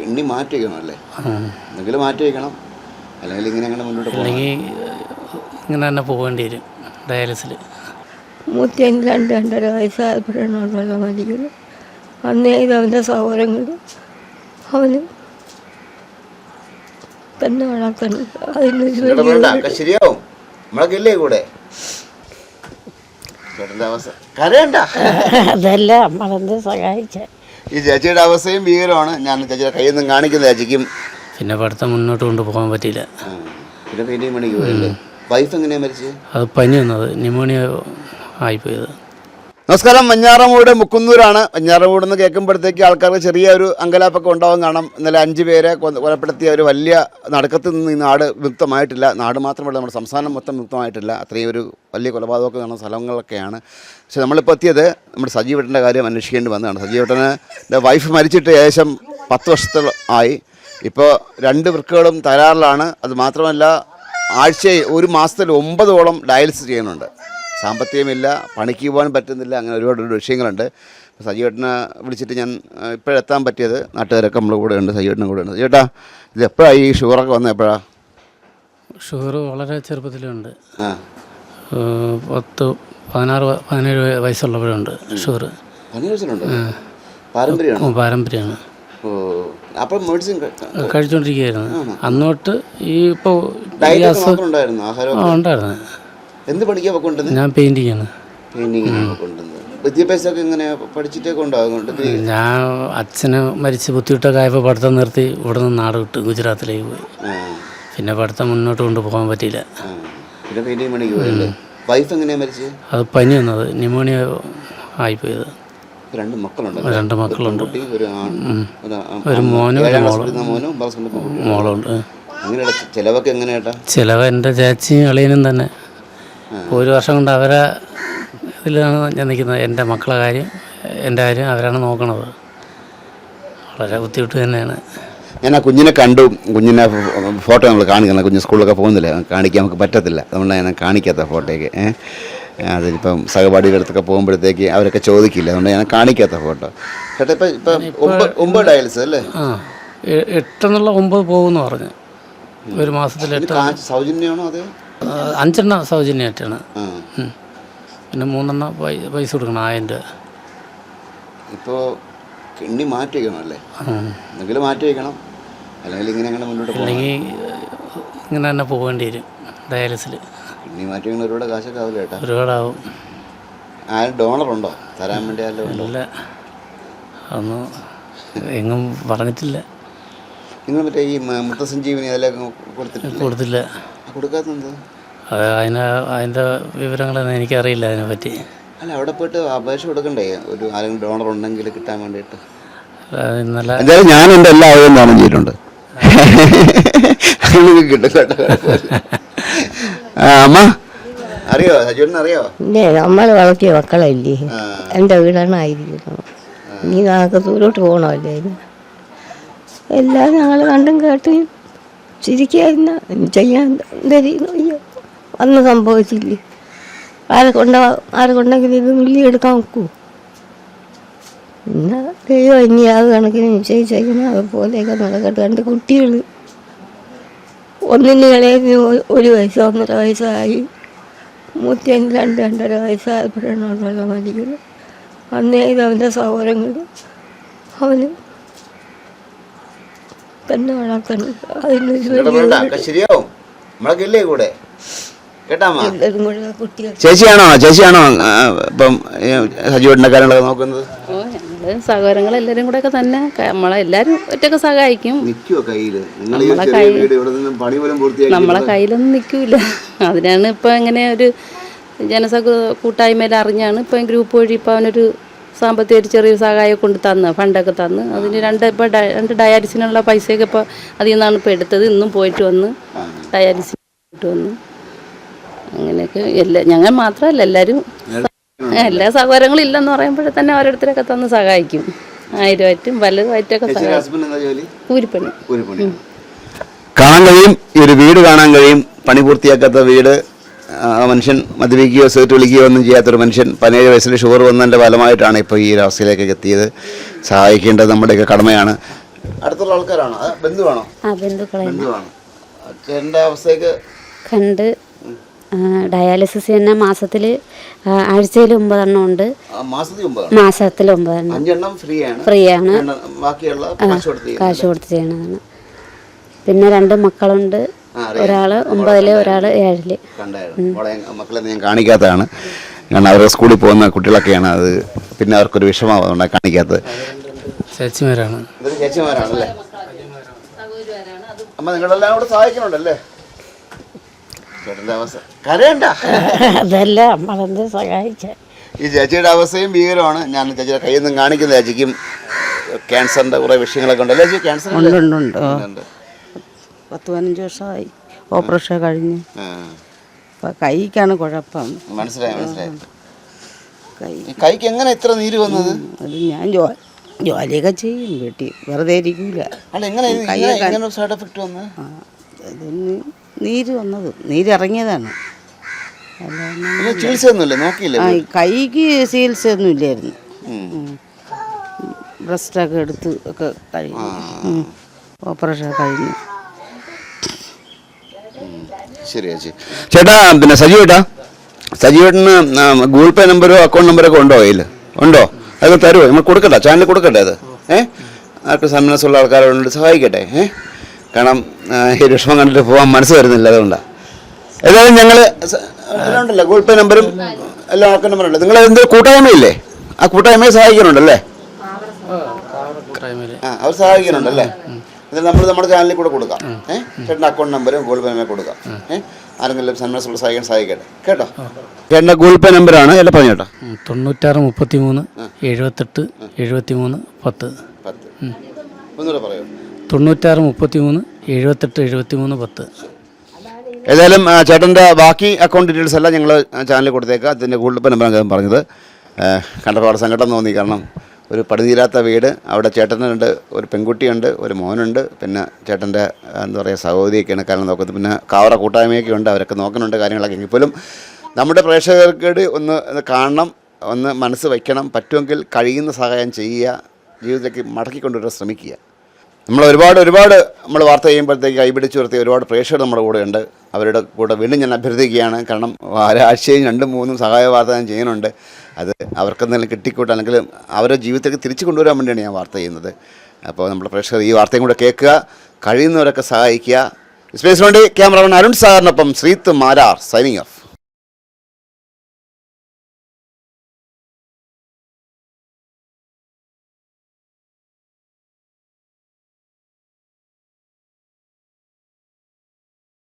Kidney മാറ്റി വയ്ക്കണം അല്ലേ എന്തെങ്കിലും മാറ്റി വയ്ക്കണം അല്ലെങ്കിൽ ഇങ്ങനെ അങ്ങനെ മുന്നോട്ട് പോകണം അല്ലെങ്കിൽ ഇങ്ങനെ തന്നെ പോകേണ്ടി വരും ഡയാലിസിൽ നൂറ്റിയഞ്ച് രണ്ട് രണ്ടര വയസ്സായപ്പോഴാണ് മരിക്കുന്നത്. അന്നേ ഇത് അവന്റെ സഹോദരങ്ങൾ അവന് തന്നെ വളർത്തണം. വേണ്ട, ശരിയാവും. നമ്മളൊക്കെ കൂടെ? അതല്ല നമ്മളെന്ത് സഹായിച്ച? ഈ ചേച്ചിയുടെ അവസ്ഥയും ഭീകരമാണ്. ഞാൻ ചേച്ചിയുടെ കയ്യിൽ നിന്നും കാണിക്കുന്ന ചേച്ചിക്കും. പിന്നെ പഠിത്തം മുന്നോട്ട് കൊണ്ടുപോകാൻ പറ്റിയില്ല. പിന്നെ പെയിന്റിങ് പണിക്ക് പോയല്ലേ? വൈഫ് എങ്ങനെയാണ് മരിച്ചത്? അത് പനി വന്നത് ന്യൂമോണിയ ആയിപ്പോയത്. നമസ്കാരം. മഞ്ഞാറമൂട് മുക്കുന്നൂരാണ്. മഞ്ഞാറമൂട് എന്ന് കേൾക്കുമ്പോഴത്തേക്ക് ആൾക്കാർക്ക് ചെറിയ ഒരു അങ്കലാപ്പൊക്കെ ഉണ്ടാവും കാണാം. ഇന്നലെ അഞ്ച് പേരെ കൊലപ്പെടുത്തിയ ഒരു വലിയ നടക്കത്തിൽ നിന്ന് ഈ നാട് വിമുക്തമായിട്ടില്ല. നാട് മാത്രമല്ല നമ്മുടെ സംസ്ഥാനം മൊത്തം വിമുക്തമായിട്ടില്ല. അത്രയും ഒരു വലിയ കൊലപാതകമൊക്കെ കാണുന്ന സ്ഥലങ്ങളൊക്കെയാണ്. പക്ഷെ നമ്മളിപ്പോൾ എത്തിയത് നമ്മുടെ സജീവേട്ടന്റെ കാര്യം അന്വേഷിക്കേണ്ടി വന്നതാണ്. സജീവേട്ടന്റെ വൈഫ് മരിച്ചിട്ട് ഏകദേശം പത്ത് വർഷത്തോളം ആയി. ഇപ്പോൾ രണ്ട് വൃക്കുകളും തരാറിലാണ് അത് മാത്രമല്ല ആഴ്ചയിൽ ഒരു മാസത്തിൽ ഒമ്പതോളം ഡയലിസിസ് ചെയ്യുന്നുണ്ട്. സാമ്പത്തികമില്ല പണിക്ക് പോകാൻ പറ്റുന്നില്ല അങ്ങനെ ഒരുപാട് വിഷയങ്ങളുണ്ട്. സജീവേട്ടനെ വിളിച്ചിട്ട് ഞാൻ ഇപ്പോഴെത്താൻ പറ്റിയത് നാട്ടുകാരൊക്കെ നമ്മൾ കൂടെ ഉണ്ട് സജീവേട്ടനും കൂടെ ഉണ്ട്. സജീവേട്ടാ ഇത് എപ്പോഴാണ് ഈ ഷുഗറൊക്കെ വന്നത് എപ്പോഴാണ് ഷുഗർ വളരെ ചെറുപ്പത്തിലുണ്ട്. പത്ത് പതിനാറ് പതിനേഴ് വയസ്സുള്ളവരുണ്ട് വയസ്സുള്ളപ്പോഴുണ്ട് ഷുഗർ പാരമ്പര്യമാണ്? അപ്പം മെഡിസിൻ കഴിച്ചുകൊണ്ടിരിക്കുകയായിരുന്നു അന്നോട്ട് ഈ ഇപ്പോൾ ഉണ്ടായിരുന്നു. എന്ത് പഠിക്കാൻ കൊണ്ടുവന്നത് ഞാൻ പെയിന്റിങ്ങാണ് പെയിന്റിംഗ് കൊണ്ടുവന്നത് വിദ്യാഭ്യാസമൊക്കെ എങ്ങനെ പഠിച്ചിട്ടൊക്കെ ഉണ്ടാകുന്നുണ്ട് ഞാൻ അച്ഛന് മരിച്ച് ബുദ്ധിമുട്ടൊക്കെ ആയപ്പോൾ പഠിത്തം നിർത്തി ഇവിടെ നിന്ന് നാട് വിട്ട് ഗുജറാത്തിലേക്ക് പോയി. പിന്നെ പഠിത്തം മുന്നോട്ട് കൊണ്ടുപോകാൻ പറ്റിയില്ല. പിന്നെ പെയിന്റിങ് പണിക്ക് പോയല്ലേ? വൈഫ് എങ്ങനെയാണ് മരിച്ചത് അത് പനി വന്നത്. ന്യൂമോണിയ ആയിപ്പോയത്. രണ്ട് മക്കളുണ്ട് രണ്ട് മക്കളുണ്ട്. ഒരു മോനും മോളും. മോളുണ്ട്. ചിലവൊക്കെ എങ്ങനെയാട്ടാ ചെലവ് എന്റെ ചേച്ചിയും അളിയനും തന്നെ. ഒരു വർഷം കൊണ്ട് അവരെ ഇതിലാണ് ഞാൻ നിൽക്കുന്നത്. എന്റെ മക്കളെ കാര്യം എന്റെ കാര്യം അവരാണ് നോക്കണത്. വളരെ ബുദ്ധിമുട്ട് തന്നെയാണ്. ഞാൻ ആ കുഞ്ഞിനെ കണ്ടു. കുഞ്ഞിനെ ഫോട്ടോ നമ്മൾ കാണിക്കണം കുഞ്ഞ് സ്കൂളിലൊക്കെ പോകുന്നില്ല? കാണിക്കാൻ നമുക്ക് പറ്റത്തില്ല. അതുകൊണ്ടാണ് ഞാൻ കാണിക്കാത്ത ഫോട്ടോയ്ക്ക് അതിപ്പം സഹപാഠിയുടെ അടുത്തൊക്കെ പോകുമ്പോഴത്തേക്ക് അവരൊക്കെ ചോദിക്കില്ല? അതുകൊണ്ട് ഞാൻ കാണിക്കാത്ത ഫോട്ടോ. ചേട്ടാ ഇപ്പം ഇപ്പം ഒമ്പത് ഒമ്പത് ഡയൽസ് അല്ലേ? ആ എട്ടെന്നുള്ള ഒമ്പത് പോകുമെന്ന് പറഞ്ഞു. ഒരു മാസത്തിൽ എട്ട് സൗജന്യമാണോ അതെ? അഞ്ചെണ്ണം സൗജന്യമായിട്ടാണ്. പിന്നെ മൂന്നെണ്ണം പൈസ കൊടുക്കണം ആയിരം രൂപ. ഇപ്പോൾ കിണ്ണി മാറ്റി വയ്ക്കണം അല്ലേ ഉം. എന്തെങ്കിലും മാറ്റി വയ്ക്കണം അല്ലെങ്കിൽ ഇങ്ങനെ അങ്ങനെ മുന്നോട്ട് അല്ലെങ്കിൽ ഇങ്ങനെ തന്നെ പോകേണ്ടി വരും ഡയാലിസിൽ കിണ്ണി മാറ്റി വയ്ക്കണ ഒരുപാട് കാശൊക്കെ ആവില്ല കേട്ടോ ഒരുപാടാവും. ആരും ഡോണർ ഉണ്ടോ തരാൻ വേണ്ടി ആരും ഇല്ല. അതൊന്നും എങ്ങും പറഞ്ഞിട്ടില്ല. നിങ്ങൾ മറ്റേ ഈ മുത്തസഞ്ജീവനി അതിലൊക്കെ കൊടുത്തിട്ടില്ല കൊടുത്തില്ല. കൊടുക്കാത്തത് അത് അതിന് അതിന്റെ വിവരങ്ങളൊന്നും എനിക്കറിയില്ല അതിനെപ്പറ്റി. അല്ല അവിടെ പോയിട്ട് അപേക്ഷ കൊടുക്കണ്ടേ? ഒരു ആരെങ്കിലും ഡോണർ ഉണ്ടെങ്കിൽ കിട്ടാൻ വേണ്ടിയിട്ട്. ഇന്നലെ എന്തായാലും ഞാൻ എന്റെ എല്ലാ ആളുകളും ദാനം ചെയ്തിട്ടുണ്ട്. നിങ്ങൾക്ക് കിട്ടും. കേട്ടോ അമ്മ? അറിയോ? സജീവൻ അറിയോ? പിന്നെ നമ്മൾ വളർത്തിയ മക്കളല്ലേ? എന്റെ വീടാണ് ആയിരിക്കുന്നത്. നീ നാൾക്ക് ദൂരോട്ട് പോകണമല്ലേ? ഇനി എല്ലാം ഞങ്ങൾ കണ്ടും കേട്ടും ചിരിക്കായിരുന്ന. ചെയ്യാൻ തരുന്നു അയ്യോ അന്ന് സംഭവിച്ചില്ലേ. ആരെ കൊണ്ട ആരെ കൊണ്ടെങ്കിലും ഇത് മില്ലി എടുക്കാൻ നോക്കൂ. പിന്നെ ദൈവം ഇനി ആ കണക്കിന് നിശ്ചയിച്ചേക്കുന്ന അതുപോലെയൊക്കെ നടക്കട്ടെ. രണ്ട് കുട്ടികൾ ഒന്നിന് ഇളയതിന് ഒരു വയസ്സ് ഒന്നര വയസ്സായി. മൂത്തിയഞ്ച് രണ്ട് രണ്ടര വയസ്സായപ്പോഴാണ് അവളെ മരിക്കുന്നത്. അന്നേ ഇത് അവന്റെ സഹോദരങ്ങൾ അവന് തന്നെ വളർത്തണം ശരിയാവും. നമ്മളൊക്കെ ഇല്ലേ കൂടെ? കേട്ടാമ്മ ചേച്ചിയാണോ? ചേച്ചിയാണോ ഇപ്പം സജീവന്റെ കാര്യങ്ങളൊക്കെ നോക്കുന്നത്? സഹോദരങ്ങൾ എല്ലാരും കൂടെ ഒക്കെ തന്നെ. നമ്മളെ എല്ലാരും ഒറ്റയ്ക്ക് സഹായിക്കും. നമ്മളെ കയ്യിലൊന്നും നിൽക്കൂല അതിനാണ് ഇപ്പൊ ഇങ്ങനെ ഒരു ജനസഖ കൂട്ടായ്മയിൽ അറിഞ്ഞാണ് ഇപ്പൊ ഗ്രൂപ്പ് വഴി ഇപ്പൊ അവനൊരു സാമ്പത്തിക ഒരു ചെറിയ സഹായം കൊണ്ട് തന്ന് ഫണ്ടൊക്കെ തന്ന്. അതിന് രണ്ട് ഇപ്പോൾ രണ്ട് ഡയാലിസിനുള്ള പൈസയൊക്കെ ഇപ്പോൾ അതിൽ നിന്നാണ് ഇപ്പോൾ എടുത്തത്. ഇന്നും പോയിട്ട് വന്ന് ഡയാലിസിന് പോയിട്ട് വന്ന് അങ്ങനെയൊക്കെ എല്ലാ ഞങ്ങൾ മാത്രമല്ല എല്ലാവരും എല്ലാ സഹോദരങ്ങളും ഇല്ലെന്ന് പറയുമ്പോഴേ തന്നെ ഓരോരുത്തരൊക്കെ തന്ന് സഹായിക്കും. ആയിരമായിട്ടും വലുതായിട്ടൊക്കെ കൂലിപ്പണി. കാണാൻ കഴിയും ഈ ഒരു വീട് കാണാൻ കഴിയും പണി പൂർത്തിയാക്കാത്ത വീട് മനുഷ്യൻ മദ്യപിക്കുകയോ സിഗരറ്റ് വിളിക്കുകയോ ഒന്നും ചെയ്യാത്തൊരു മനുഷ്യൻ പതിനേഴ് വയസ്സിൽ ഷുഗർ വന്നതിന്റെ ഫലമായിട്ടാണ് ഇപ്പോൾ ഈ ഒരു അവസ്ഥയിലേക്കൊക്കെ എത്തിയത്. സഹായിക്കേണ്ടത് നമ്മുടെയൊക്കെ കടമയാണ്. അടുത്തുള്ള ആൾക്കാരാണോ? ബന്ധുവാണോ ആ ബന്ധുവാണ്. അവസ്ഥയ്ക്ക്? കണ്ട് ഡയാലിസിസ് തന്നെ മാസത്തിൽ ആഴ്ചയിൽ ഒമ്പതെണ്ണം ഉണ്ട്. ആ, മാസത്തിൽ ഒമ്പതാണ് മാസത്തിൽ ഒമ്പതെണ്ണം. ഫ്രീ ആണ് കാശ് കൊടുത്ത് ചെയ്യണതാണ് പിന്നെ രണ്ട് മക്കളുണ്ട്. ഒരാൾ ഒമ്പതിൽ ഒരാൾ ഏഴിൽ. മോളെ മക്കളെ ഞാൻ കാണിക്കാത്തതാണ്. കാരണം അവർ സ്കൂളിൽ പോകുന്ന കുട്ടികളൊക്കെയാണ് അത്. പിന്നെ അവർക്കൊരു വിഷമം അതുകൊണ്ടാണ് കാണിക്കാത്തത്. ചേച്ചിമാരാണ്. ചേച്ചിമാരാണല്ലേ? അമ്മ നിങ്ങളെല്ലാം കൂടെ സഹായിക്കണുണ്ടല്ലേ? ചേട്ടന്റെ അവസ്ഥ. കരയണ്ട. അതല്ല നമ്മളെന്ത് സഹായിച്ച? ഈ ചേച്ചിയുടെ അവസ്ഥയും ഭീകരമാണ്. ഞാൻ ചേച്ചിയുടെ കയ്യിൽ നിന്നും കാണിക്കുന്ന ചേച്ചിക്കും ക്യാൻസറിന്റെ കുറെ വിഷയങ്ങളൊക്കെ ഉണ്ടല്ലേ ചേച്ചി? ക്യാൻസർ ഉണ്ട് ഉണ്ട് ഉണ്ട് ഓ. ഉണ്ട്. പത്ത് പതിനഞ്ച് വർഷമായി. ഓപ്പറേഷൻ കഴിഞ്ഞ്. അപ്പം കൈക്കാണ് കുഴപ്പം. മനസ്സിലായി മനസ്സിലായി. കൈ. കൈക്ക് എങ്ങനെ ഇത്ര നീര് വന്നത്? അത് ഞാൻ ജോ ജോലിയൊക്കെ ചെയ്യും വീട്ടിൽ വെറുതെ ഇരിക്കൂല. അല്ല എങ്ങനെ ഇത് ഇങ്ങനെ ഇങ്ങനെ ഒരു സൈഡ് എഫക്ട് വന്നത് നീര് ഇറങ്ങിയതാണ് നീരിറങ്ങിയതാണ്. ചികിത്സ ഒന്നും കൈക്ക് ഇല്ലായിരുന്നു. ബ്രസ്റ്റൊക്കെ എടുത്ത് ഒക്കെ കഴിഞ്ഞു ഓപ്പറേഷൻ കഴിഞ്ഞു. ശരി. ചേച്ചി ചേട്ടാ പിന്നെ സജീവ് ചേട്ടാ സജീവേട്ടന് ഗൂഗിൾ പേ നമ്പരോ അക്കൗണ്ട് നമ്പരോ ഒക്കെ ഉണ്ടോ കയ്യിൽ ഉണ്ടോ? അതൊക്കെ തരുമോ നമ്മൾ കൊടുക്കട്ടെ ചാനൽ കൊടുക്കട്ടെ അത്? ഏ? ആർക്ക് സന്മനസ്സുള്ള ആൾക്കാരോട് സഹായിക്കട്ടെ ഏ? കാരണം ഈ വിഷമം കണ്ടിട്ട് പോകാൻ മനസ്സ് വരുന്നില്ല അതുകൊണ്ടാണ് ഏതായാലും ഞങ്ങൾ എല്ലാം ഉണ്ടല്ലോ ഗൂഗിൾ പേ നമ്പറും എല്ലാം അക്കൗണ്ട് നമ്പറും ഉണ്ട്. നിങ്ങൾ എന്ത് കൂട്ടായ്മയില്ലേ? ആ കൂട്ടായ്മയെ സഹായിക്കുന്നുണ്ടല്ലേ? ആ അവർ സഹായിക്കുന്നുണ്ടല്ലേ? എന്നിട്ട് നമ്മൾ നമ്മുടെ ചാനലിൽ കൂടെ കൊടുക്കാം. ഏഹ് ചേട്ടന്റെ അക്കൗണ്ട് നമ്പരും ഗൂഗിൾ പേ നമ്പർ കൊടുക്കാം ഏഹ് ആരെങ്കിലും സന്മനസ്സുള്ള സഹായിക്കാൻ സഹായിക്കട്ടെ. കേട്ടോ? ചേട്ടന്റെ ഗൂഗിൾ പേ നമ്പറാണ് എല്ലാം പറഞ്ഞു കേട്ടോ. തൊണ്ണൂറ്റാറ് മുപ്പത്തി മൂന്ന് എഴുപത്തെട്ട് എഴുപത്തി മൂന്ന് പത്ത്. പത്ത്. ഒന്നുകൂടെ പറയൂ. തൊണ്ണൂറ്റാറ് മുപ്പത്തി മൂന്ന് എഴുപത്തെട്ട് എഴുപത്തി മൂന്ന് പത്ത്. ഏതായാലും ചേട്ടന്റെ ബാക്കി അക്കൗണ്ട് ഡീറ്റെയിൽസ് എല്ലാം ഞങ്ങൾ ചാനലിൽ കൊടുത്തേക്കാം. അതിന്റെ ഗൂഗിൾ പേ നമ്പർ ഞാൻ പറഞ്ഞത്. അവിടെ സങ്കടം തോന്നി. കാരണം ഒരു പടുതീരാത്ത വീട്. അവിടെ ചേട്ടനുണ്ട് ഒരു പെൺകുട്ടിയുണ്ട് ഒരു മോനുണ്ട്. പിന്നെ ചേട്ടന്റെ എന്താ പറയുക സഹോദരിയൊക്കെയാണ് കാരണം നോക്കുന്നത്. പിന്നെ കാവറ കൂട്ടായ്മയൊക്കെ ഉണ്ട് അവരൊക്കെ നോക്കുന്നുണ്ട് കാര്യങ്ങളൊക്കെ. എങ്കിൽ പോലും നമ്മുടെ പ്രേക്ഷകർക്ക് ഒന്ന് ഒന്ന് കാണണം ഒന്ന് മനസ്സ് വയ്ക്കണം. പറ്റുമെങ്കിൽ കഴിയുന്ന സഹായം ചെയ്യുക ജീവിതത്തിലേക്ക് മടക്കിക്കൊണ്ടുവരാൻ ശ്രമിക്കുക. നമ്മൾ ഒരുപാട് ഒരുപാട് നമ്മൾ വാർത്ത ചെയ്യുമ്പോഴത്തേക്ക് കൈപിടിച്ച് നിർത്തിയ ഒരുപാട് പ്രേക്ഷകർ നമ്മുടെ കൂടെ ഉണ്ട് അവരുടെ കൂടെ വീണ്ടും ഞാൻ അഭ്യർത്ഥിക്കുകയാണ്. കാരണം ഒരാഴ്ചയും രണ്ടും മൂന്നും സഹായ വാർത്ത ഞാൻ ചെയ്യുന്നുണ്ട്. അത് അവർക്കെന്തെങ്കിലും കിട്ടിക്കോട്ടെ അല്ലെങ്കിൽ അവരുടെ ജീവിതത്തിലേക്ക് തിരിച്ചു കൊണ്ടുവരാൻ വേണ്ടിയാണ് ഞാൻ വാർത്ത ചെയ്യുന്നത്. അപ്പോൾ നമ്മുടെ പ്രേക്ഷകർ ഈ വാർത്തയും കൂടെ കേൾക്കുക കഴിയുന്നവരൊക്കെ സഹായിക്കുക. സ്പേസ് വേണ്ടി ക്യാമറമാൻ അരുൺ സാറിനൊപ്പം ശ്രീത്ത് മാരാർ സൈനിങ് ഓഫ്